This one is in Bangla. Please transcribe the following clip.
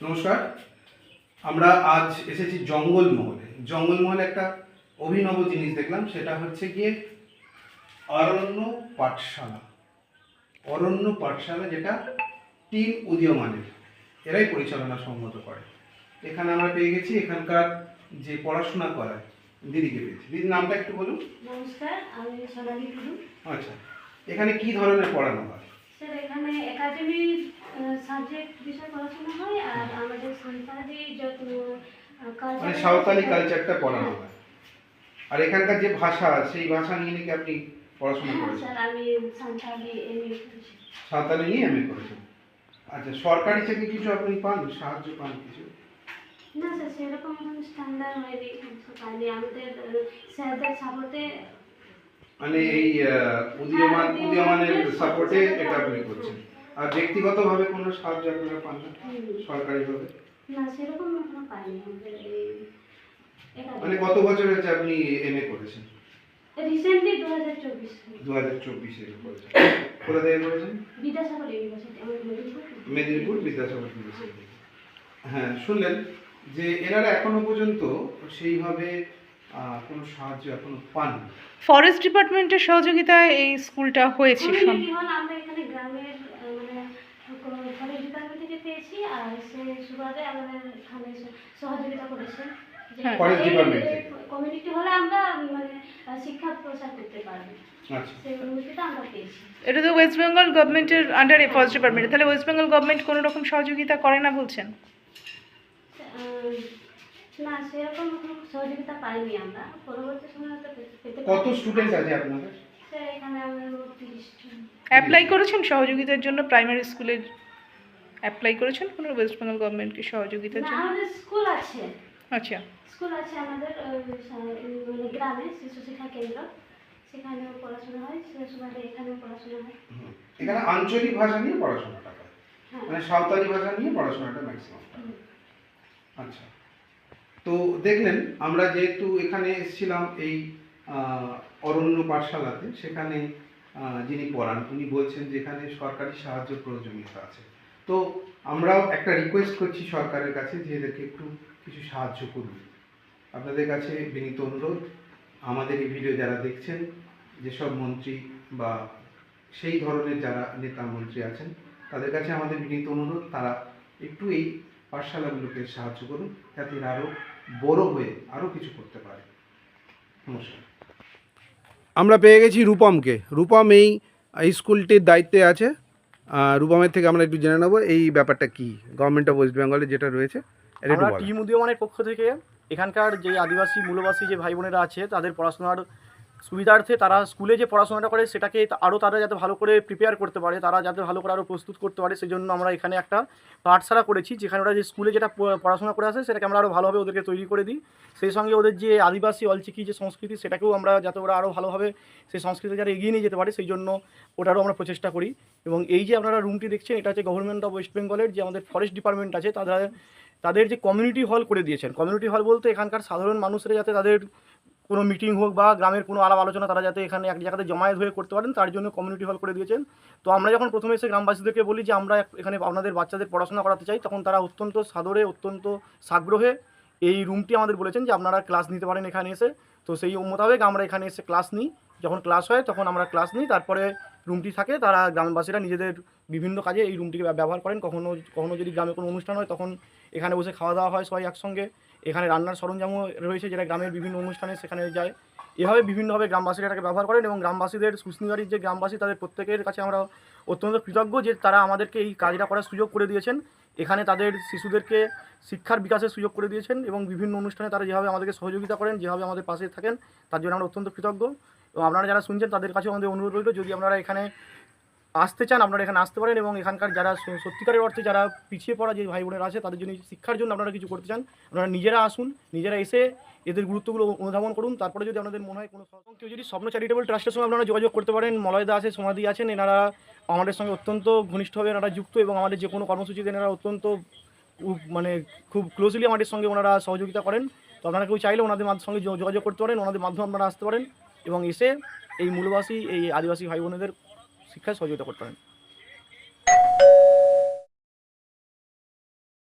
নমস্কার। আমরা আজ এসেছি জঙ্গলমহলে। জঙ্গলমহলে একটা অভিনব জিনিস দেখলাম সেটা হচ্ছে গিয়ে অরণ্য পাঠশালা। অরণ্য পাঠশালা যেটা টিম উদীয়মানের এরাই পরিচালনা সম্মত করে। এখানে আমরা পেয়ে গেছি এখানকার যে পড়াশোনা করায় দিদিকে পেয়েছি। দিদির নামটা একটু বলুন। নমস্কার আমি সোনালী আচ্ছা এখানে কি ধরনের পড়ানো হয়? স্যার এখানে একাডেমি সাবজেক্ট বিষয় পড়াশোনা হয় আর আমাদের সান্তালি যত মানে সাঁওতালি কালচারটা পড়ানো হয়। আর এখানকার যে ভাষা সেই ভাষা নিয়ে নাকি আপনি পড়াশোনা হ্যাঁ করেছেন? স্যার আমি সান্তালি এমএ করেছি। সাঁওতালি নিয়ে এমএ করেছেন? আচ্ছা সরকারি থেকে কিছু আপনি পান? সাহায্য পান কিছু? না স্যার সেরকম স্ট্যান্ডার্ড হয়নি। পাইনি আমাদের স্যারদের সাপোর্টে মানে এই উদীয়মান উদীয়মানের সাপোর্টে এটা আপনি করছেন। আর ব্যক্তিগতভাবে কোনো সাহায্য আপনারা পান না? সরকারিভাবে? না সেরকম এখনও পাইনি। মানে কত বছর হয়েছে আপনি এমএ করেছেন? রিসেন্টলি দু হাজার চব্বিশ দু চব্বিশে করেছেন। কোথা থেকে করেছেন? Vidyasagar university Medinipur Vidyasagar university. হ্যাঁ শুনলেন যে এনারা এখনও পর্যন্ত সেইভাবে কোনো সাহায্য এখনও পাননি। ফরেস্ট ডিপার্টমেন্টের সহযোগিতায় এই স্কুলটা হয়েছে আমরা এখানে গ্রামের মানে ফরেস্ট ডিপার্টমেন্ট থেকে পেয়েছি আর সে সুবাদে আমাদের এখানে সহযোগিতা করেছে। হ্যাঁ। Forest কমিউনিটি হলে আমরা মানে শিক্ষা প্রচার করতে পারব। আচ্ছা। সেই অনুমতিটা আমরা পেয়েছি। এটা তো ওয়েস্ট বেঙ্গল গভর্নমেন্টের আন্ডারে ফরেস্ট ডিপার্টমেন্ট। তাহলে ওয়েস্ট বেঙ্গল গভর্নমেন্ট কোনো রকম সহযোগিতা করে না বলছেন? না সেরকম কোনো সহযোগিতা পাইনি আমরা। পরবর্তী সময় হয়তো পেতে কত স্টুডেন্ট আছে আপনাদের? স্যার এখানে তিরিশ অ্যাপ্লাই করেছেন সহযোগিতার জন্য? প্রাইমারি স্কুলের অ্যাপ্লাই করেছেন কোনো ওয়েস্ট বেঙ্গল গভর্নমেন্টকে সহযোগিতার জন্য? আমাদের স্কুল আছে। আচ্ছা। স্কুল আছে আমাদের মানে গ্রামে শিশু শিক্ষা কেন্দ্র। সেখানেও পড়াশোনা হয় সে সময় এখানেও পড়াশোনা হয়। এখানে আঞ্চলিক ভাষা নিয়ে পড়াশোনাটা হয়। হ্যাঁ। মানে সাঁওতালি ভাষা নিয়ে পড়াশোনাটা ম্যাক্সিমাম আচ্ছা। তো দেখলেন, আমরা যেহেতু এখানে এসেছিলাম এই অরণ্য পাঠশালাতে, সেখানে যিনি পড়ান, উনি বলছেন যে এখানে সরকারি সাহায্য প্রয়োজনীয়তা আছে। তো আমরাও একটা রিকোয়েস্ট করছি সরকারের কাছে যে এদেরকে একটু কিছু সাহায্য করুন। আপনাদের কাছে বিনীত অনুরোধ, আমাদের এই ভিডিও যারা দেখছেন, যেসব মন্ত্রী বা সেই ধরনের যারা নেতা মন্ত্রী আছেন, তাদের কাছে আমাদের বিনীত অনুরোধ, তারা একটু এই পাঠশালাগুলোকে সাহায্য করুন, যাতে আরও বড় হয়ে আরও কিছু করতে পারে। নমস্কার। আমরা পেয়ে গেছি রূপমকে। রূপম এই স্কুলটির দায়িত্বে আছে। আহ, রূপমের থেকে আমরা একটু জেনে নেব এই ব্যাপারটা কি। গভর্নমেন্ট অফ ওয়েস্ট বেঙ্গলে যেটা রয়েছে আমরা। টিম উদীয়মানের পক্ষ থেকে এখানকার যে আদিবাসী মূলবাসী যে ভাই বোনেরা আছে তাদের পড়াশোনার সুবিধার্থে তারা স্কুলে যে পড়াশোনাটা করে সেটাকে আরও তারা যাতে ভালো করে প্রিপেয়ার করতে পারে, তারা যাতে ভালো করে আরও প্রস্তুত করতে পারে সেই জন্য আমরা এখানে একটা পাঠশালা করেছি, যেখানে ওরা যে স্কুলে যেটা পড়াশোনা করে আসে সেটাকে আমরা আরও ভালোভাবে ওদেরকে তৈরি করে দিই। সেই সঙ্গে ওদের যে আদিবাসী অলচিকি যে সংস্কৃতি সেটাকেও আমরা যাতে ওরা আরও ভালোভাবে সেই সংস্কৃতি যারা এগিয়ে নিয়ে যেতে পারে সেই জন্য ওটারও আমরা প্রচেষ্টা করি। এবং এই যে আপনারা রুমটি দেখছেন, এটা হচ্ছে গভর্নমেন্ট অফ ওয়েস্ট বেঙ্গলের যে আমাদের ফরেস্ট ডিপার্টমেন্ট আছে, তাদের তাদের যে কমিউনিটি হল করে দিয়েছেন। কমিউনিটি হল বলতে এখানকার সাধারণ মানুষরা যাতে তাদের কোনো মিটিং হোক বা গ্রামের কোনো আলাপ আলোচনা, তারা যাতে এখানে এক জায়গাতে জমায়েত হয়ে করতে পারেন, তার জন্য কমিউনিটি হল করে দিয়েছেন। তো আমরা যখন প্রথমে এসে গ্রামবাসীদেরকে বলি যে আমরা এখানে আপনাদের বাচ্চাদের পড়াশোনা করাতে চাই, তখন তারা অত্যন্ত সাদরে, অত্যন্ত সাগ্রহে এই রুমটি আমাদের বলেছেন যে আপনারা ক্লাস নিতে পারেন এখানে এসে। তো সেই মোতাবেক আমরা এখানে এসে ক্লাস নিই। যখন ক্লাস হয় তখন আমরা ক্লাস নিই। তারপরে রুমটি থাকে, তারা গ্রামবাসীরা নিজেদের বিভিন্ন কাজে এই রুমটিকে ব্যবহার করেন। কখনো কখনো যদি গ্রামে কোনো অনুষ্ঠান হয় তখন এখানে বসে খাওয়া দাওয়া হয় সবাই একসঙ্গে। এখানে রান্নার সরঞ্জামও রয়েছে যেটা গ্রামের বিভিন্ন অনুষ্ঠানে সেখানে যায়। এভাবে বিভিন্নভাবে গ্রামবাসীরা এটাকে ব্যবহার করেন এবং গ্রামবাসীদের সুস্নিবাড়ির যে গ্রামবাসী, তাদের প্রত্যেকের কাছে আমরা অত্যন্ত কৃতজ্ঞ যে তারা আমাদেরকে এই কাজটা করার সুযোগ করে দিয়েছেন। এখানে তাদের শিশুদেরকে শিক্ষার বিকাশের সুযোগ করে দিয়েছেন এবং বিভিন্ন অনুষ্ঠানে তারা যেভাবে আমাদেরকে সহযোগিতা করেন, যেভাবে আমাদের পাশে থাকেন, তার জন্য আমরা অত্যন্ত কৃতজ্ঞ। এবং আপনারা যারা শুনছেন, তাদের কাছেও আমাদের অনুরোধ রইল, যদি আপনারা এখানে আসতে চান, আপনারা এখানে আসতে পারেন এবং এখানকার যারা সত্যিকারের অর্থে যারা পিছিয়ে পড়া যে ভাই বোনেরা আছে, তাদের জন্য শিক্ষার জন্য আপনারা কিছু করতে চান। আপনারা নিজেরা আসুন, নিজেরা এসে এদের গুরুত্বগুলো অনুধাবন করুন। তারপরে যদি আপনাদের মনে হয় কোনো কেউ যদি স্বপ্ন চ্যারিটেবল ট্রাস্টের সঙ্গে আপনারা যোগাযোগ করতে পারেন মলয়দা আছে সমাধি আছেন, এনারা আমাদের সঙ্গে অত্যন্ত ঘনিষ্ঠভাবে এনারা যুক্ত এবং আমাদের যে কোনো কর্মসূচিতে এনারা অত্যন্ত মানে খুব ক্লোজলি আমাদের সঙ্গে ওনারা সহযোগিতা করেন। তো আপনারা কেউ চাইলে ওনাদের সঙ্গে যোগাযোগ করতে পারেন, ওনাদের মাধ্যমে আপনারা আসতে পারেন এবং এসে এই মূলবাসী, এই আদিবাসী ভাই বোনেদের শিক্ষায় সহযোগিতা করতে পারেন।